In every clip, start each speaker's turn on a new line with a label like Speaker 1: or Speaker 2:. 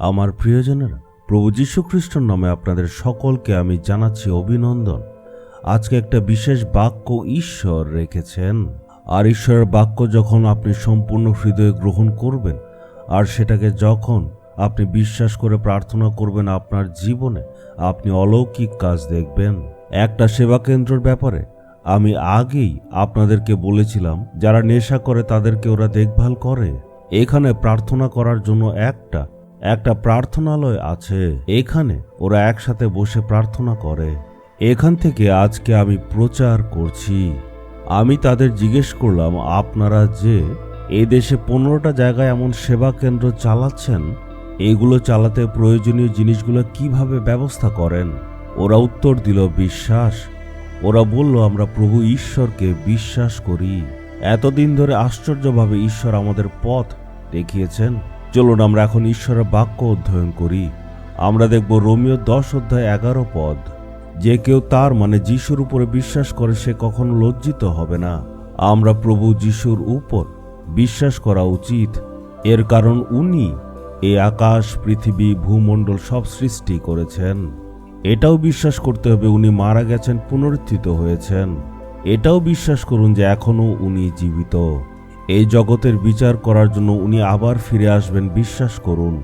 Speaker 1: আমার প্রিয়জনেরা, প্রভু যীশু খ্রিস্টর নামে আপনাদের সকলকে আমি জানাচ্ছি অভিনন্দন। আজকে একটা বিশেষ বাক্য ঈশ্বর রেখেছেন। আর ঈশ্বরের বাক্য যখন আপনি সম্পূর্ণ হৃদয়ে গ্রহণ করবেন, আর সেটাকে যখন আপনি বিশ্বাস করে প্রার্থনা করবেন আপনার জীবনে, আপনি অলৌকিক কাজ দেখবেন। একটা সেবা কেন্দ্রের ব্যাপারে আমি আগেই আপনাদেরকে বলেছিলাম, যারা নেশা করে তাদেরকে ওরা দেখভাল করে। এখানে প্রার্থনা করার জন্য একটা একটা প্রার্থনালয় আছে। এখানে ওরা একসাথে বসে প্রার্থনা করে। এখান থেকে আজকে আমি প্রচার করছি। আমি তাদের জিজ্ঞেস করলাম, আপনারা যে এই দেশে পনেরোটা জায়গায় এমন সেবা কেন্দ্র চালাচ্ছেন, এগুলো চালাতে প্রয়োজনীয় জিনিসগুলো কীভাবে ব্যবস্থা করেন? ওরা উত্তর দিল, বিশ্বাস। ওরা বলল, আমরা প্রভু ঈশ্বরকে বিশ্বাস করি। এতদিন ধরে আশ্চর্যভাবে ঈশ্বর আমাদের পথ দেখিয়েছেন। চলুন আমরা এখন ঈশ্বরের বাক্য অধ্যয়ন করি। আমরা দেখব রোমিও দশ অধ্যায় এগারো পদ। যে কেউ তার মানে যিশুর উপরে বিশ্বাস করে, সে কখনো লজ্জিত হবে না। আমরা প্রভু যিশুর উপর বিশ্বাস করা উচিত। এর কারণ উনি এই আকাশ, পৃথিবী, ভূমণ্ডল সব সৃষ্টি করেছেন। এটাও বিশ্বাস করতে হবে উনি মারা গেছেন, পুনরুত্থিত হয়েছেন। এটাও বিশ্বাস করুন যে এখনও উনি জীবিত। এই জগতের বিচার করার জন্য উনি আবার ফিরে আসবেন, বিশ্বাস করুন।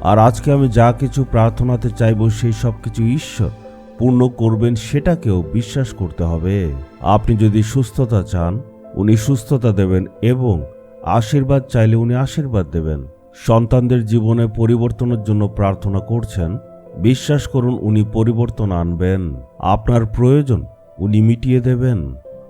Speaker 1: আর আজকে আমি যা কিছু প্রার্থনাতে চাইব সেই সব কিছু ঈশ্বর পূর্ণ করবেন সেটাকেও বিশ্বাস করতে হবে। আপনি যদি সুস্থতা চান, উনি সুস্থতা দেবেন এবং আশীর্বাদ চাইলে উনি আশীর্বাদ দেবেন। সন্তানদের জীবনে পরিবর্তনের জন্য প্রার্থনা করছেন, বিশ্বাস করুন উনি পরিবর্তন আনবেন। আপনার প্রয়োজন উনি মিটিয়ে দেবেন।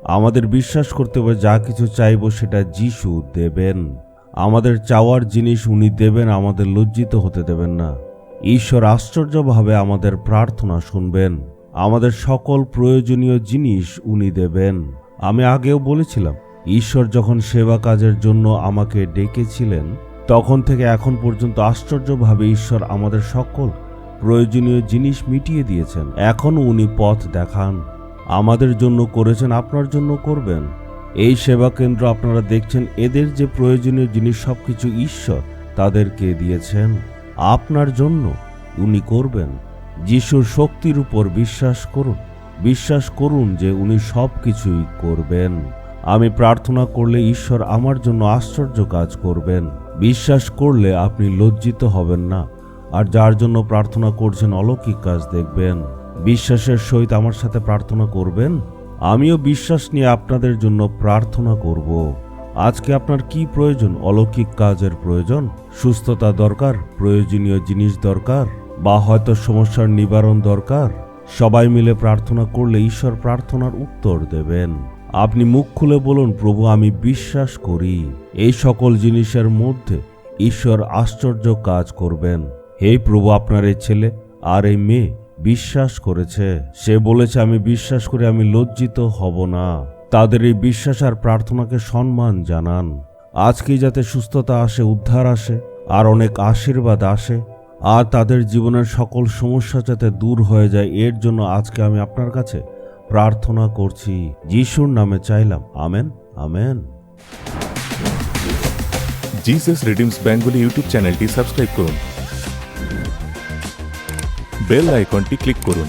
Speaker 1: আমাদের বিশ্বাস করতে হবে, যা কিছু চাইব সেটা যিশু দেবেন। আমাদের চাওয়ার জিনিস উনি দেবেন, আমাদের লজ্জিত হতে দেবেন না। ঈশ্বর আশ্চর্যভাবে আমাদের প্রার্থনা শুনবেন। আমাদের সকল প্রয়োজনীয় জিনিস উনি দেবেন। আমি আগেও বলেছিলাম, ঈশ্বর যখন সেবা কাজের জন্য আমাকে ডেকেছিলেন, তখন থেকে এখন পর্যন্ত আশ্চর্যভাবে ঈশ্বর আমাদের সকল প্রয়োজনীয় জিনিস মিটিয়ে দিয়েছেন। এখনও উনি পথ দেখান। আমাদের জন্য করেছেন, আপনার জন্য করবেন। এই সেবা কেন্দ্র আপনারা দেখছেন, এদের যে প্রয়োজনীয় জিনিস সব কিছু ঈশ্বর তাদেরকে দিয়েছেন। আপনার জন্য উনি করবেন। যিশুর শক্তির উপর বিশ্বাস করুন। বিশ্বাস করুন যে উনি সব কিছুই করবেন। আমি প্রার্থনা করলে ঈশ্বর আমার জন্য আশ্চর্য কাজ করবেন। বিশ্বাস করলে আপনি লজ্জিত হবেন না। আর যার জন্য প্রার্থনা করছেন, অলৌকিক কাজ দেখবেন। বিশ্বাসের সহিত আমার সাথে প্রার্থনা করবেন? আমিও বিশ্বাস নিয়ে আপনাদের জন্য প্রার্থনা করব। আজকে আপনার কি প্রয়োজন? অলৌকিক কাজের প্রয়োজন? সুস্থতা দরকার? প্রয়োজনীয় জিনিস দরকার? বা হয়তো সমস্যার নিবারণ দরকার? সবাই মিলে প্রার্থনা করলে ঈশ্বর প্রার্থনার উত্তর দেবেন। আপনি মুখ খুলে বলুন, প্রভু, আমি বিশ্বাস করি। এই সকল জিনিসের মধ্যে ঈশ্বর আশ্চর্য কাজ করবেন। হে প্রভু, আপনার এই ছেলে আর এই মেয়ে বিশ্বাস করেছে। সে বলেছে, আমি বিশ্বাস করে, আমি লজ্জিত হব না। তাদের এই বিশ্বাস আর প্রার্থনাকে সম্মান জানান। আজকেই যাতে সুস্থতা আসে, উদ্ধার আসে, আর অনেক আশীর্বাদ আসে, আর তাদের জীবনের সকল সমস্যা যাতে দূর হয়ে যায়, এর জন্য আজকে আমি আপনার কাছে প্রার্থনা করছি। যিশুর নামে চাইলাম। Amen amen.
Speaker 2: Jesus redeems Bengali YouTube চ্যানেলটি সাবস্ক্রাইব করুন। বেল আইকনটি ক্লিক করুন।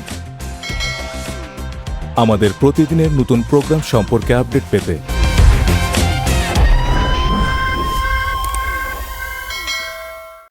Speaker 2: আমাদের প্রতিদিনের নতুন প্রোগ্রাম সম্পর্কে আপডেট পেতে